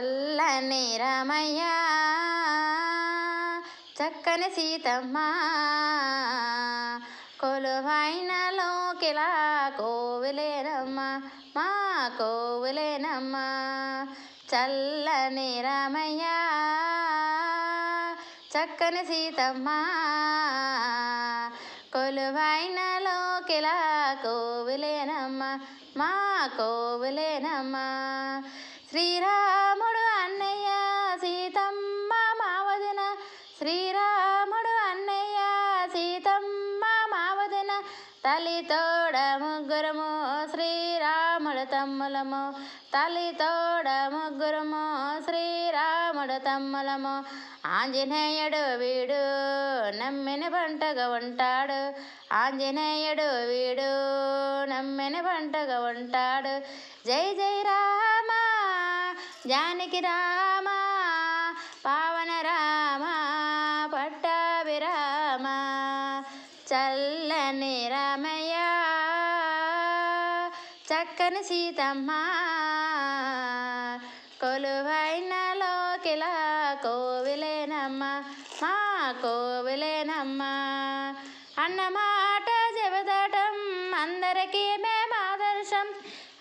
చల్లని రామయ్య చక్కని సీతమ్మ కొలువైన లోకిలా కోవిలేనమ్మ మా కోవిలేనమ్మ. చల్లని రామయ్య చక్కని సీతమ్మ కొలువైన లోకిలా కోవిలేనమ్మ మా కోవిలేనమ్మ. శ్రీరా శ్రీరాముడు అన్నయ్య సీతమ్మ మావదిన తలితోడ ముగ్గురము శ్రీరాముడు తమ్ములము. తలితోడ ముగ్గురము శ్రీరాముడు తమ్ములము. ఆంజనేయుడు వీడు నమ్మిన పంటగా ఉంటాడు. ఆంజనేయుడు వీడు నమ్మిన పంటగా ఉంటాడు. జై జై రామ జానకి రామ చల్లని రామయ్య చక్కని సీతమ్మ కొలువైన లోకిలా కోవిలేనమ్మ మా కోవిలేనమ్మ. అన్నమాట జవదాటం అందరికీ మేము ఆదర్శం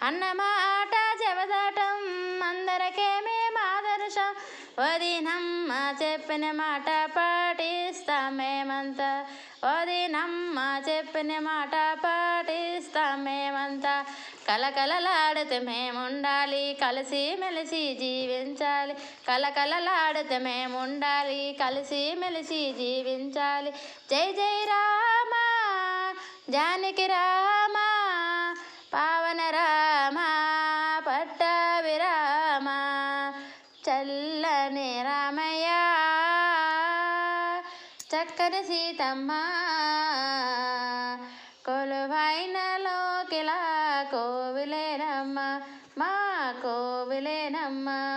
అన్నమాట జవదాటం అందరికీ మే వదినమ్మ చెప్పిన మాట పాటిస్తాం మేమంతా వదినమ్మ చెప్పిన మాట పాటిస్తాం మేమంతా కలకలలాడితే మేముండాలి కలిసి మెలిసి జీవించాలి. కలకలలాడితే మేముండాలి కలిసి మెలిసి జీవించాలి. జై జై రామ జానకి రామ పావన రామ పట్టాభి చల్లని రామయ్య. చక్కని సీతమ్మ. కొలువైన లోకిలా కోవిలేనమ్మ. మా కోవిలేనమ్మ.